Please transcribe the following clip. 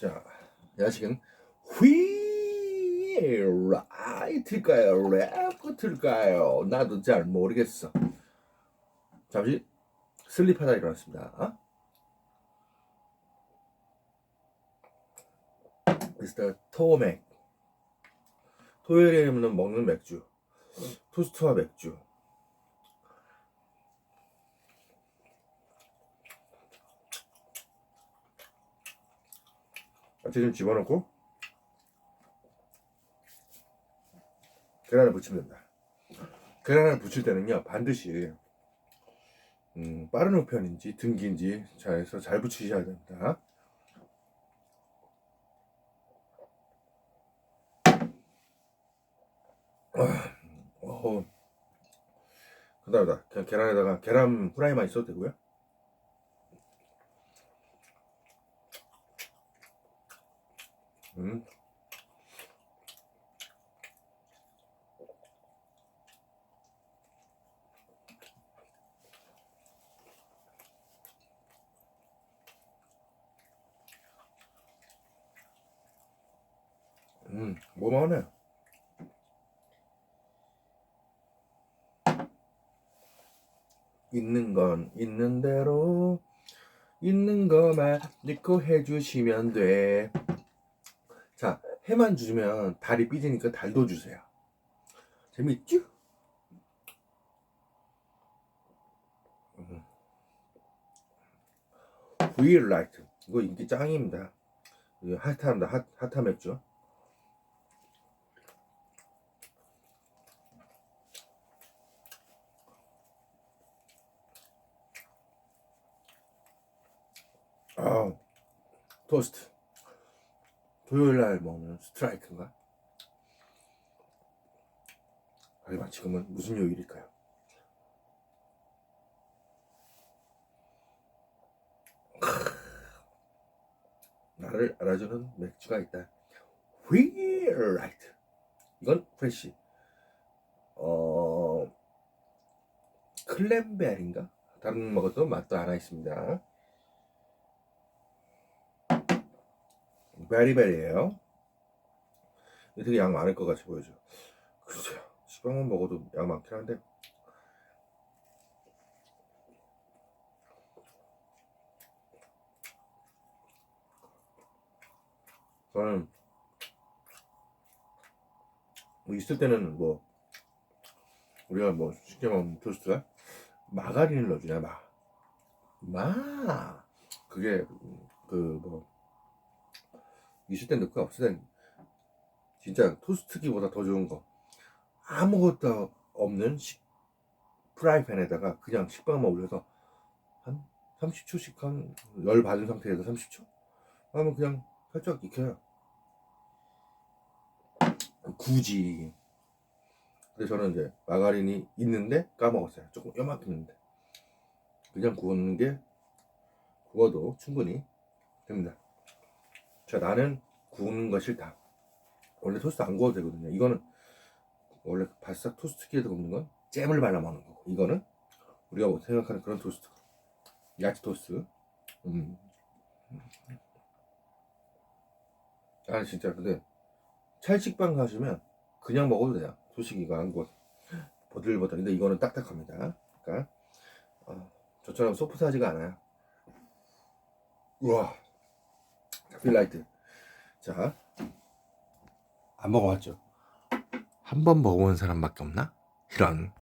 자, 야식은 휘 라이트일까요? 레프트일까요? 나도 잘 모르겠어. 잠시 슬립하다 일어났습니다. Mr. 토맥. 토요일에는 먹는 맥주. 토스트와 맥주. 야채 좀 집어넣고 계란을 붙이면 된다. 계란을 붙일 때는요 반드시 음, 빠른 우편인지 등기인지 잘 해서 잘 붙이셔야 됩니다. 어, 그다음에 그냥 계란에다가 계란 후라이만 있어도 되고요. 음. 음, 뭐만하네. 있는 건 있는 대로 있는 거만 넣고 해주시면 돼. 자, 해만 주면 달이 삐지니까 달도 주세요. 재밌죠? 브이라이트 이거 인기 짱입니다. 핫합니다. 핫, 핫한 맥주. 아, 토스트. 토요일 날 먹는 스트라이크인가? 하지만 지금은 무슨 요일일까요? 나를 알아주는 맥주가 있다. 휘라이트. 이건 프레시. 어, 클랜베리인가? 다른 먹어도 맛도 하나 있습니다. 베리베리예요. 되게 양 많을 것 같이 보여줘. 글쎄요. 시방만 먹어도 양 많긴 한데. 저는 뭐 있을 때는 뭐 우리가 뭐 쉽게 먹는 토스트가 마가린을 넣어주냐 마. 마. 그게 그 뭐 있을 땐 넣고 없을 땐 진짜 토스트기보다 더 좋은 거. 아무것도 없는 식 프라이팬에다가 그냥 식빵만 올려서 한 30초씩 한 열 받은 상태에서 30초? 하면 그냥 살짝 익혀요. 굳이. 근데 저는 이제 마가린이 있는데 까먹었어요. 조금 요만큼 있는데. 그냥 구우는 게 구워도 충분히 됩니다 자 나는 구우는 거 싫다. 원래 토스트 안 구워도 되거든요. 이거는 원래 바싹 토스트기에 굽는 건 잼을 발라 먹는 거고 이거는 우리가 뭐 생각하는 그런 토스트. 야채 토스트. 음. 아 진짜. 근데 찰식빵 가시면 그냥 먹어도 돼요. 소식이가 안 구워 버들버들 근데 이거는 딱딱합니다. 그러니까 어, 저처럼 소프트하지가 않아요. 우와 필라이트 자. 안 먹어봤죠? 한 번 먹어본 사람밖에 없나? 이런